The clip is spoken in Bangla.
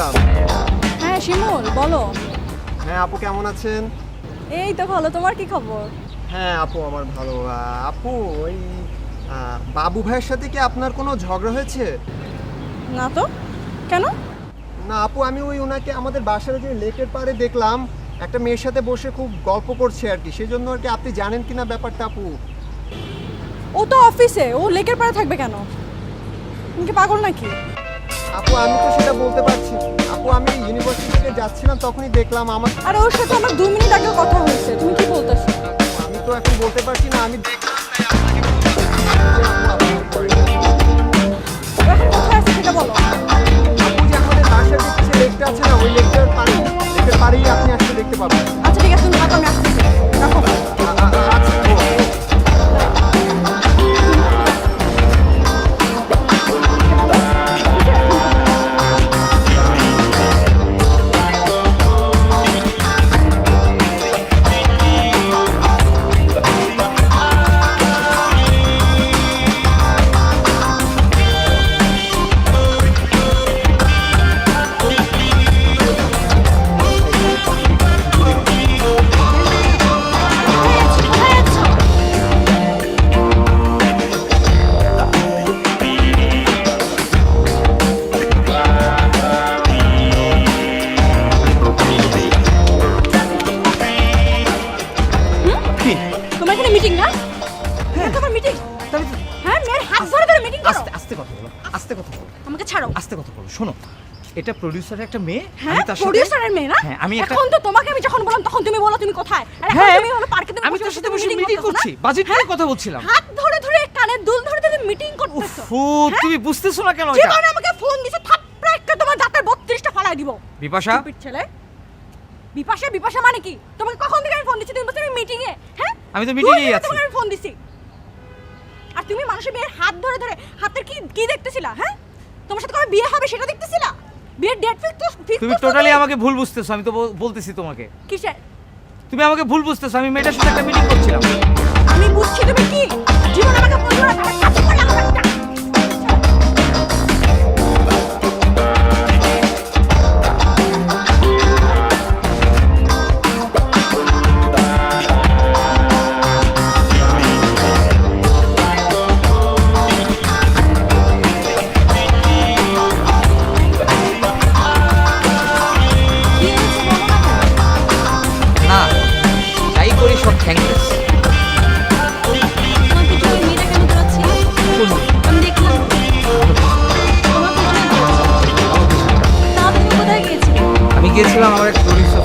বলছিলাম হ্যাঁ শিমুল বলো। হ্যাঁ আপু কেমন আছেন? এই তো ভালো তোমার কি খবর? হ্যাঁ আপু আমার ভালো। আহ, আপু ওই আহ, বাবু ভাইয়ের সাথে কি আপনার কোনো ঝগড়া হয়েছে? না তো। কেন? না আপু আমি ওই ওনাকে আমাদের বাসার যে লেকের পাড়ে দেখলাম। একটা মেয়ের সাথে বসে খুব গল্প করছে আর কি। সেই জন্য আর কি আপনি জানেন কিনা ব্যাপারটা আপু? ও তো অফিসে ও লেকের পাড়ে থাকবে কেন? তুমি কি পাগল নাকি? আপু আমি তো সেটা বলতে পারছি। আপু আমি ইউনিভার্সিটি থেকে যাচ্ছিলাম তখনই দেখলাম আমার আর ওর সাথে আমার দু মিনিট আগে কথা হয়েছে তুমি কি বলতেছো আমি তো এখন বলতে পারছি না আমি আস্তে আস্তে কথা বলো আস্তে কথা বলো। আমাকে ছাড়ো। আস্তে কথা বলো শোনো এটা প্রডিউসারের একটা মেয়ে হ্যাঁ আমি প্রোডিউসারের মেয়ে না? হ্যাঁ আমি এখন তো তোমাকে আমি যখন বললাম তখন তুমি বলো তুমি কোথায়? আর এখন হ্যাঁ তুমি হলো পার্কে তুমি আমি তোর সাথে বসে মিটিং করছি বাজেট নিয়ে কথা বলছিলাম। হাত ধরে ধরে কানের দুল ধরে ধরে মিটিং করতেছো। ফু তুমি বুঝতেছো না কেন এটা? জীবনে আমাকে ফোন দিছে থাপড়া একটা তোমার দাঁতের 32টা ফালাই দিব। বিপাশা? ছেলে। বিপাশা বিপাশা মানে কি? তোমাকে কখন থেকে আমি ফোন দিচ্ছি? তুমি বলছো তুমি মিটিং এ হ্যাঁ? আমি তো এই মিনিট আছি। তোমাকে আমি ফোন দিছি। তুমি মানুষের বিয়ের হাত ধরে ধরে হাতের কি কি দেখতেছিলা হ্যাঁ? তোমার সাথে কবে বিয়ে হবে সেটা দেখতেছিলা? বিয়ের ডেট ফিক্স তো ফিক্স তুমি টোটালি আমাকে ভুল বুঝতেছো আমি তো বল- বলতেছি তোমাকে। কিসের? তুমি আমাকে ভুল বুঝতেছো আমি মেয়েটার সাথে একটা মিটিং করছিলাম। আমি বুঝছি তুমি কি? জীবন আমাকে বলছো গিয়েছিলাম আমার এক প্রডিউসার